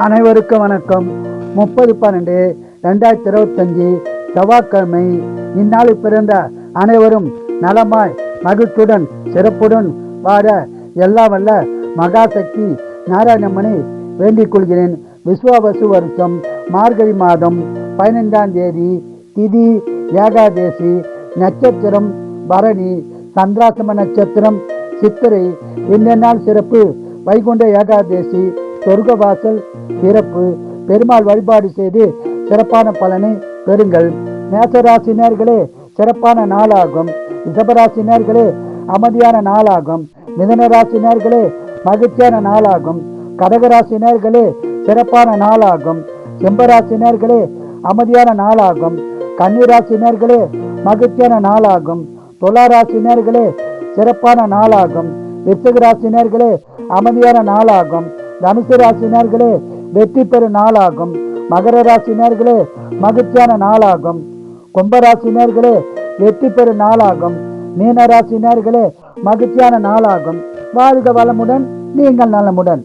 அனைவருக்கும் வணக்கம். முப்பது பன்னெண்டு ரெண்டாயிரத்தி இருபத்தஞ்சி செவ்வாய்க்கிழமை. இந்நாளில் பிறந்த அனைவரும் நலமாய் மகிழ்ச்சியுடன் சிறப்புடன் வாழ எல்லாம் வல்ல மகாசக்தி நாராயணம்மனை வேண்டிக் கொள்கிறேன். விஸ்வாவசு வருஷம் மார்கழி மாதம் பதினைந்தாம் தேதி திதி ஏகாதேசி நட்சத்திரம் பரணி சந்திராசம நட்சத்திரம் சித்திரை இந்த நாள் சிறப்பு வைகுண்ட ஏகாதேசி சொர்க்கவாசல் சிறப்பு. பெருமாள் வழிபாடு செய்து சிறப்பான பலனை பெறுங்கள். மேசராசினியர்களே சிறப்பான நாளாகும். ரிஷபராசினியர்களே அமைதியான நாளாகும். மிதனராசினர்களே மகிழ்ச்சியான நாளாகும். கடகராசினியர்களே சிறப்பான நாளாகும். செம்பராசினியர்களே அமைதியான நாளாகும். கன்னிராசினியர்களே மகிழ்ச்சியான நாளாகும். துளாராசினியர்களே சிறப்பான நாளாகும். விருச்சிக ராசினியர்களே அமைதியான நாளாகும். தனுசு ராசினர்களே வெற்றி பெறும் நாளாகும். மகர ராசினர்களே மகிழ்ச்சியான நாளாகும். கும்பராசினர்களே வெற்றி பெறும் நாளாகும். மீனராசினர்களே மகிழ்ச்சியான நாளாகும். வாழ்க வளமுடன் நீங்கள் நலமுடன்.